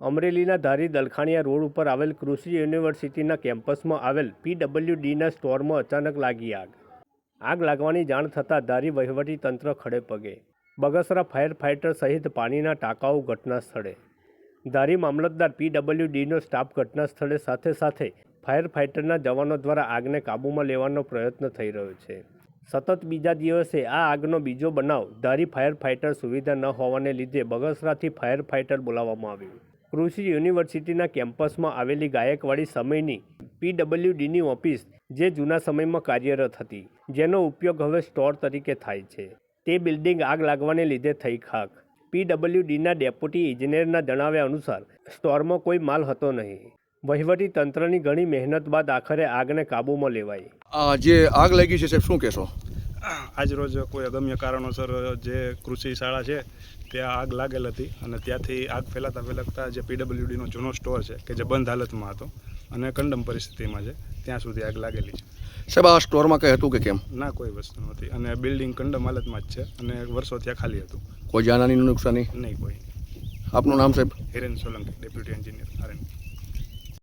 અમરેલીના ધારી દલખાણીયા રોડ ઉપર આવેલ કૃષિ યુનિવર્સિટીના કેમ્પસમાં આવેલ પીડબ્લ્યુડીના સ્ટોરમાં અચાનક લાગી આગ. આગ લાગવાની જાણ થતાં ધારી વહીવટી તંત્ર ખડે પગે. બગસરા ફાયર ફાઇટર સહિત પાણીના ટાંકાઓ ઘટના સ્થળે ધારી મામલતદાર પીડબ્લ્યુડીનો સ્ટાફ ઘટના સ્થળે સાથે સાથે ફાયર ફાઇટરના જવાનો દ્વારા આગને કાબૂમાં લેવાનો પ્રયત્ન થઈ રહ્યો છે. સતત બીજા દિવસે આ આગનો બીજો બનાવ ધારી ફાયર ફાઇટર સુવિધા ન હોવાને લીધે બગસરાથી ફાયર ફાઇટર બોલાવવામાં આવ્યું. કૃષિ યુનિવર્સિટીના કેમ્પસમાં આવેલી ગાયકવાડી સમયની પીડબ્લ્યુડીની ઓફિસ, જે જૂના સમયમાં કાર્યરત હતી, જેનો ઉપયોગ હવે સ્ટોર તરીકે થાય છે. તે બિલ્ડિંગ આગ લાગવાને લીધે થઈ ખાક. પીડબ્લ્યુડીના ડેપ્યુટી ઇજનેરના જણાવ્યા અનુસાર, સ્ટોરમાં કોઈ માલ હતો નહીં. વહીવટી તંત્રની ઘણી મહેનત બાદ આખરે આગને કાબૂમાં લેવાઈ. જે આગ લાગી છે, સાહેબ, શું કહેશો? આજ રોજ કોઈ અગમ્ય કારણોસર જે કૃષિ શાળા છે ત્યાં આગ લાગેલ હતી અને ત્યાંથી આગ ફેલાતા ફેલાતા જે પીડબ્લ્યુડીનો જૂનો સ્ટોર છે કે જે બંધ હાલતમાં હતો અને કંડમ પરિસ્થિતિમાં છે ત્યાં સુધી આગ લાગેલી છે. સાહેબ આ સ્ટોરમાં કંઈ હતું કે કેમ? ના કોઈ વસ્તુ નહોતી અને બિલ્ડિંગ કંડમ હાલતમાં જ છે અને વર્ષો ત્યાં ખાલી હતું. કોઈ જાનહાની નુકસાની? નહીં કોઈ. આપનું નામ સાહેબ? Hiren Solanki deputy engineer RN.